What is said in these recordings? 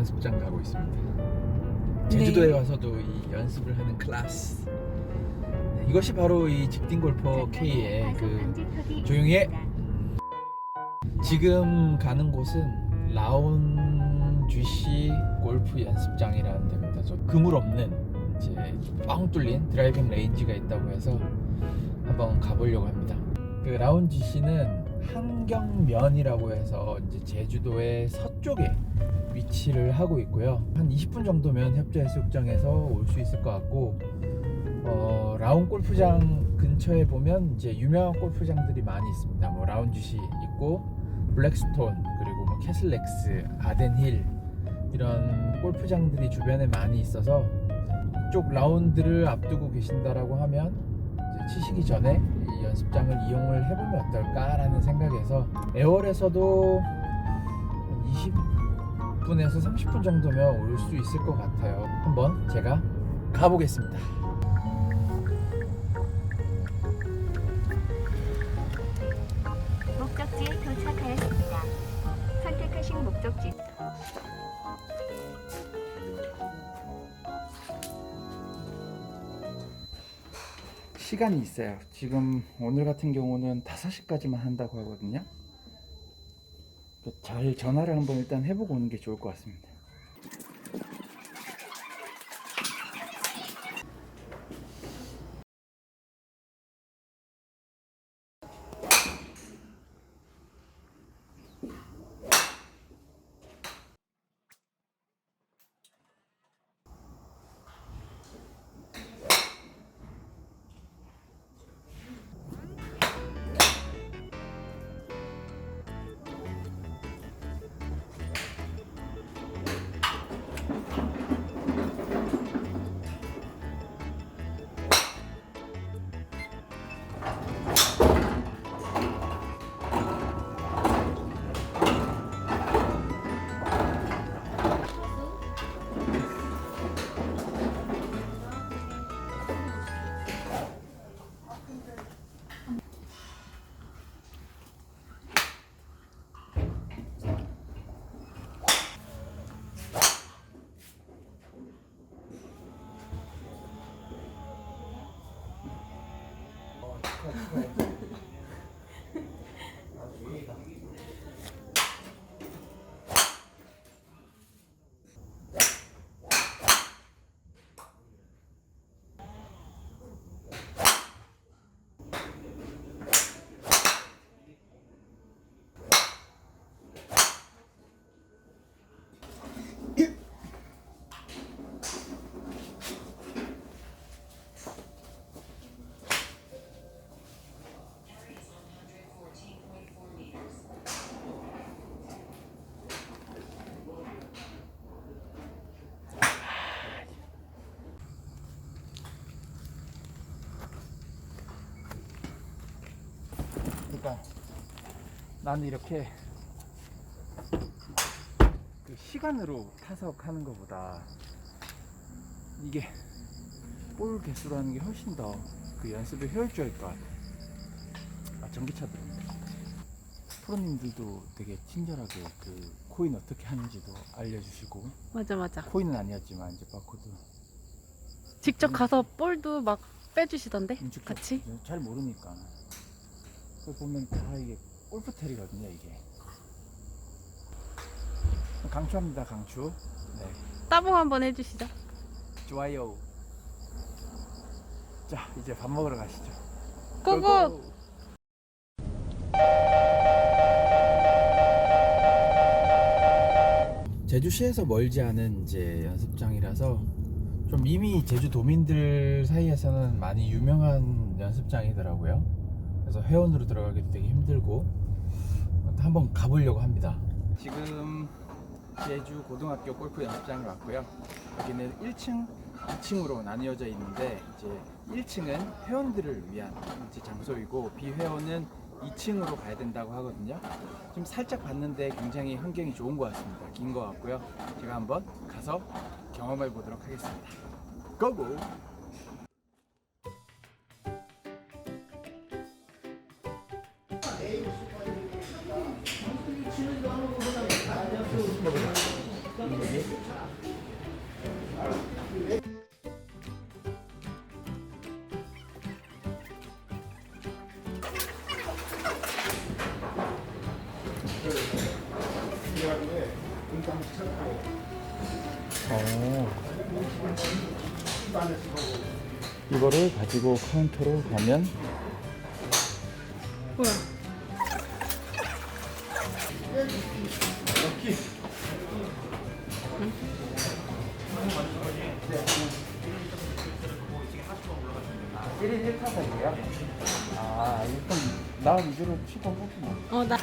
네, 연습장 가고 있습니다. 제주도에 와서도 이 연습을 하는 클래스. 네, 이것이 바로 이 직딩 골퍼 K의 그 조용히 해. 지금 가는 곳은 라온 GC 골프 연습장이라는 데입니다. 저 그물 없는 이제 뻥 뚫린 드라이빙 레인지가 있다고 해서 한번 가보려고 합니다. 그 라온 GC는 한경면이라고 해서 이제 제주도의 서쪽에 위치를 하고 있고요. 한 20분 정도면 협재해수욕장에서 올 수 있을 것 같고 어, 라운 골프장 근처에 보면 이제 유명한 골프장들이 많이 있습니다. 뭐 라운 GC 있고 블랙스톤 그리고 뭐 캐슬렉스, 아덴힐 이런 골프장들이 주변에 많이 있어서 이쪽 라운드를 앞두고 계신다라고 하면 치시기 전에 이 연습장을 이용을 해보면 어떨까라는 생각에서 애월에서도 한 20분에서 30분 정도면 올 수 있을 것 같아요. 한번 제가 가보겠습니다. 목적지에 도착하였습니다. 선택하신 목적지 시간이 있어요. 지금 오늘 같은 경우는 5시까지만 한다고 하거든요. 그잘 전화를 한번 일단 해보고 오는 게 좋을 것 같습니다. 그러니까 나는 이렇게 그 시간으로 타석하는 것보다 이게 볼 개수로 하는 게 훨씬 더 그 연습의 효율적일 것 같아. 아 전기차들은. 프로님들도 되게 친절하게 그 코인 어떻게 하는지도 알려주시고. 맞아 맞아. 코인은 아니었지만 이제 바코드. 직접 가서 볼도 막 빼주시던데 음, 같이. 잘 모르니까 그 보면 다 이게 골프텔이거든요 이게 강추합니다 강추 네 따봉 한번 해주시죠. 좋아요 자 이제 밥 먹으러 가시죠 고고. 제주시에서 멀지 않은 이제 연습장이라서 좀 이미 제주 도민들 사이에서는 많이 유명한 연습장이더라고요. 그래서 회원으로 들어가기도 되게 힘들고 한번 가보려고 합니다. 지금 제주 고등학교 골프 연습장에 왔고요. 여기는 1층, 2층으로 나뉘어져 있는데 이제 1층은 회원들을 위한 장소이고 비회원은 2층으로 가야 된다고 하거든요. 지금 살짝 봤는데 굉장히 환경이 좋은 것 같습니다. 긴 것 같고요. 제가 한번 가서 경험해 보도록 하겠습니다. 고고! 어. 이거를 가지고 카운터로 가면 뭐야? 아, 1인 1타석이에요? 아, 일단 나 위주로 치고 보지 뭐. 어, 나.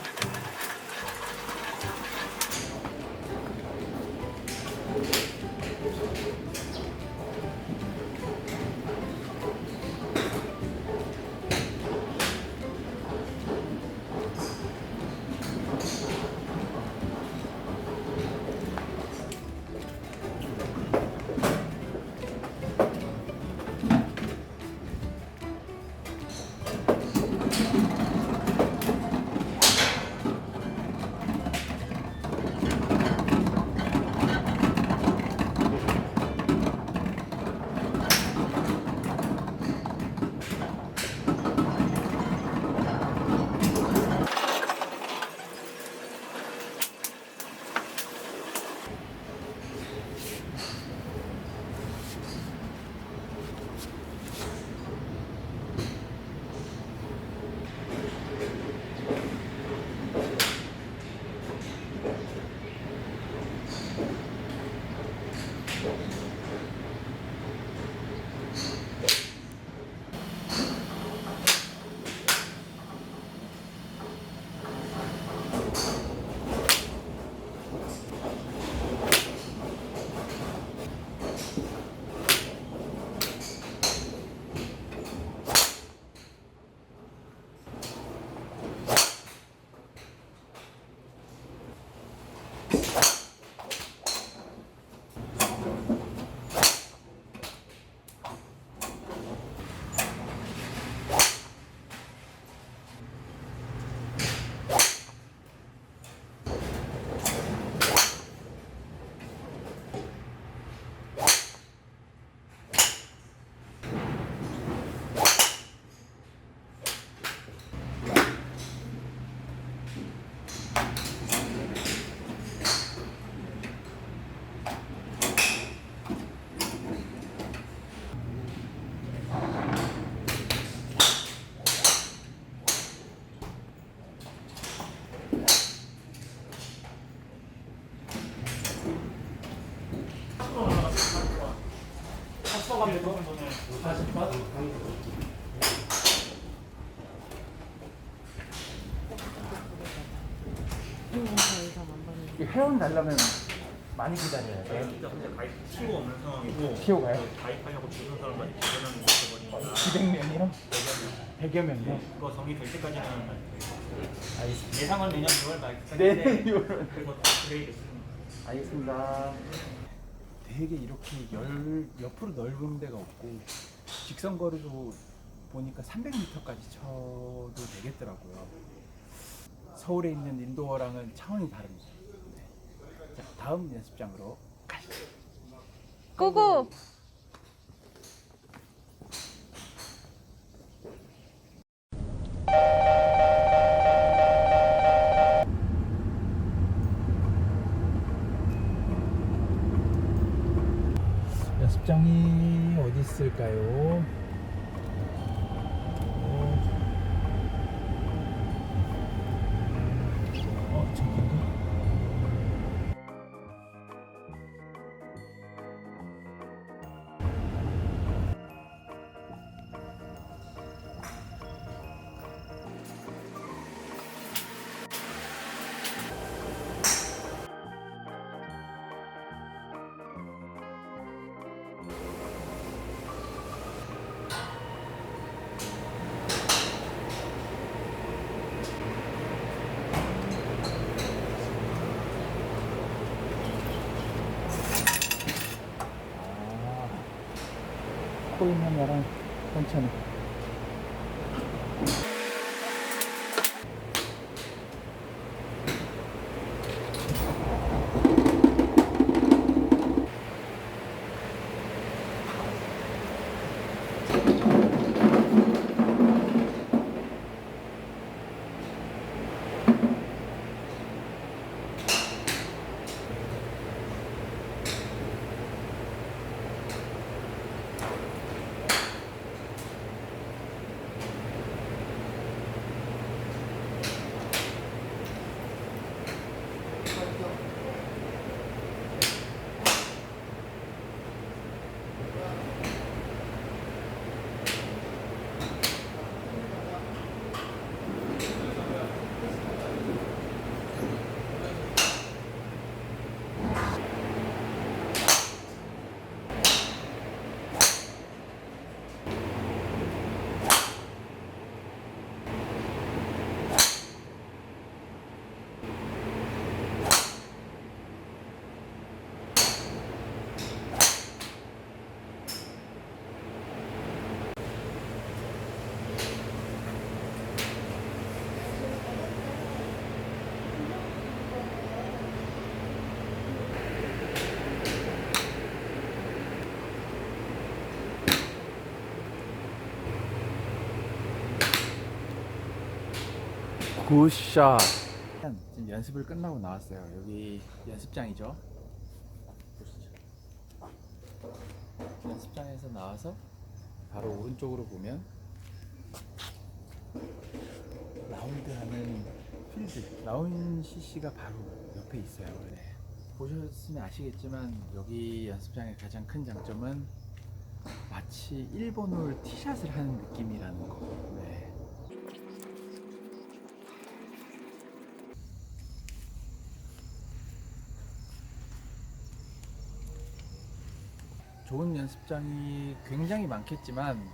회원 달라면 많이 기다려야 돼요. 진짜 근데 가입 티오가 없는 상황이고 티오 가요? 가입하려고 주는 사람만 200명이 있어버리니까 200명이요? 100여 명이요? 그거 정리될 때까지는 알겠습니다. 예상은 내년 6월 말까지 내년 6월. 그리고 그레이됐습니다 알겠습니다. 되게 이렇게 열, 옆으로 넓은 데가 없고 직선 거리도 보니까 300m까지 쳐도 되겠더라고요. 서울에 있는 인도어랑은 차원이 다릅니다. 네. 자, 다음 연습장으로. 고고! 연습장이 어디 있을까요? 아, 코인 하나랑 천천히. 굿샷. 지금 연습을 끝나고 나왔어요. 여기 연습장이죠. 연습장에서 나와서 바로 오른쪽으로 보면 라운드 하는 필드, 라운 CC가 바로 옆에 있어요. 네. 보셨으면 아시겠지만 여기 연습장의 가장 큰 장점은 마치 일본 홀 티샷을 하는 느낌이라는 거. 네. 좋은 연습장이 굉장히 많겠지만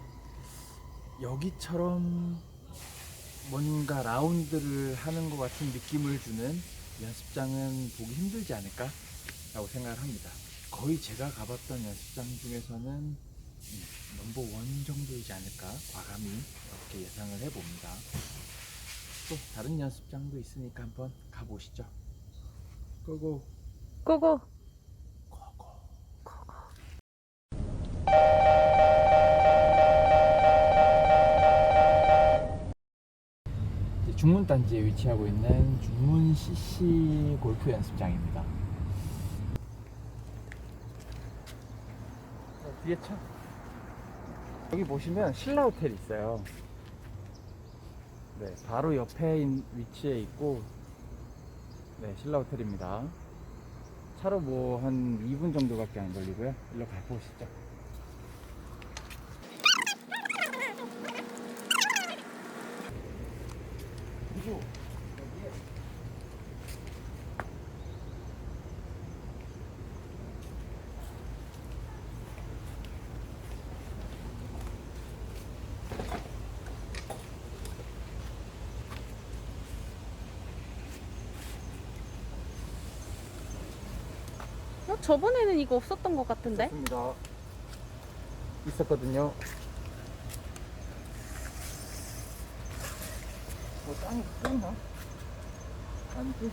여기처럼 뭔가 라운드를 하는 것 같은 느낌을 주는 연습장은 보기 힘들지 않을까? 라고 생각을 합니다. 거의 제가 가봤던 연습장 중에서는 음, 넘버 원 정도이지 않을까? 과감히 이렇게 예상을 해봅니다. 또 다른 연습장도 있으니까 한번 가보시죠. 고고. 고고 이제 중문 단지에 위치하고 있는 중문 CC 골프 연습장입니다. 어, 뒤에 차. 여기 보시면 신라 호텔 있어요. 네, 바로 옆에 인- 위치에 있고, 네, 신라 호텔입니다. 차로 뭐 한 2분 정도밖에 안 걸리고요. 일로 가보시죠. 그리고 여기에 어, 저번에는 이거 없었던 것 같은데? 있습니다. 있었거든요. 끓나? 아니지?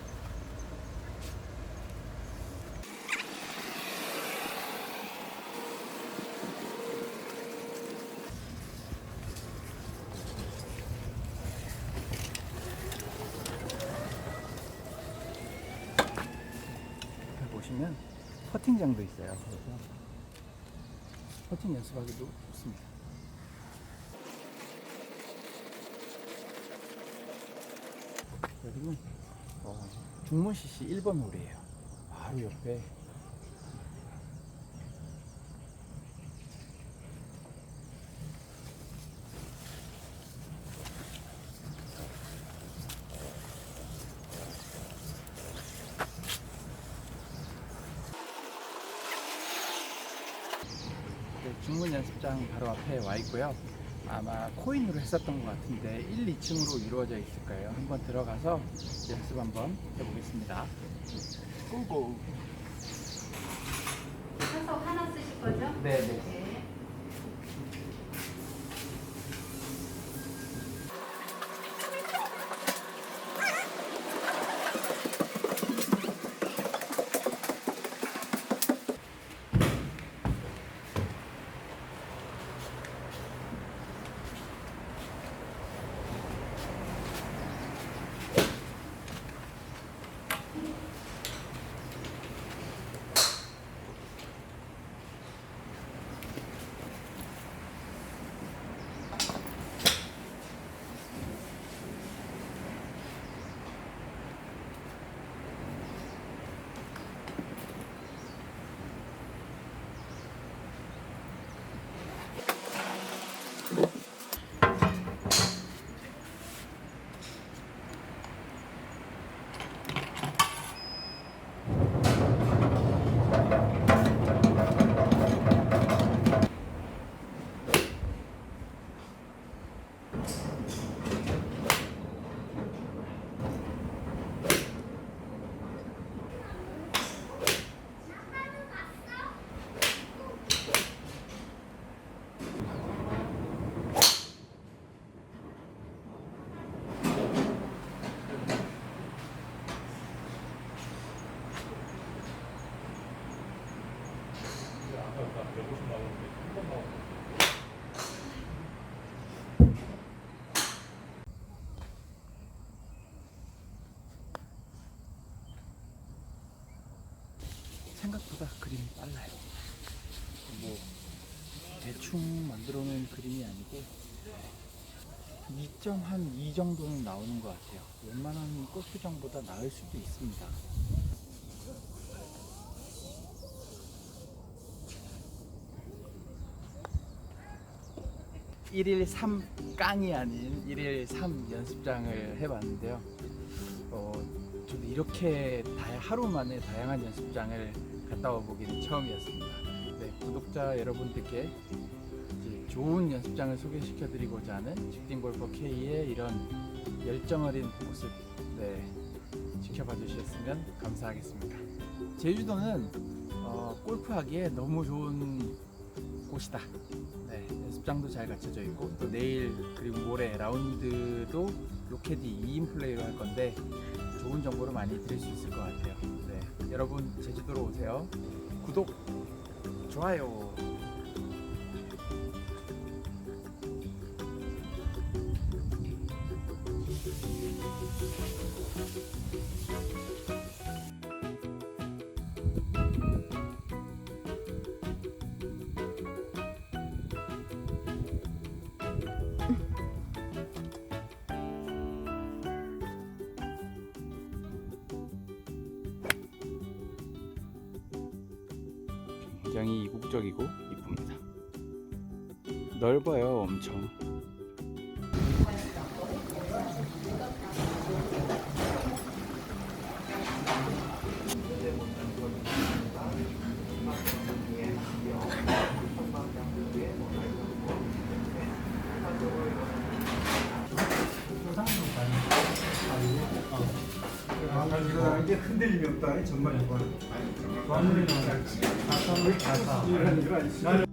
옆에 보시면 퍼팅장도 있어요. 그래서 퍼팅 연습하기도 좋습니다. 여기는 어, 중문 CC 1번 홀이에요. 바로 옆에 네, 중문 연습장 바로 앞에 와 있고요. 아마 코인으로 했었던 것 같은데 1, 2층으로 이루어져 있을 거예요. 한번 들어가서 연습 한번 해보겠습니다. 고고. 타석 하나 쓰실 거죠? 네, 네. 생각보다 그림이 빨라요. 뭐 대충 만들어 놓은 그림이 아니고 2.한2 정도는 나오는 것 같아요. 웬만한 골프장보다 나을 수도 있습니다. 일일 3깡이 아닌 일일 3 연습장을 해봤는데요. 어, 저도 이렇게 다, 하루 만에 다양한 연습장을 갔다 와보기는 처음이었습니다. 네, 구독자 여러분들께 좋은 연습장을 소개시켜드리고자 하는 직딩 골퍼 K의 이런 열정 어린 모습 네, 지켜봐 주셨으면 감사하겠습니다. 제주도는 어, 골프하기에 너무 좋은 곳이다. 네, 연습장도 잘 갖춰져 있고 또 내일 그리고 모레 라운드도 로켓이 2인 플레이로 할 건데 좋은 정보를 많이 드릴 수 있을 것 같아요. 네, 여러분 제주도로 오세요. 구독, 좋아요. 이국적이고 이쁩니다. 넓어요, 엄청. 아, 이게 흔들림이 없다. 정말 이거는. 완전히 가사. 가사.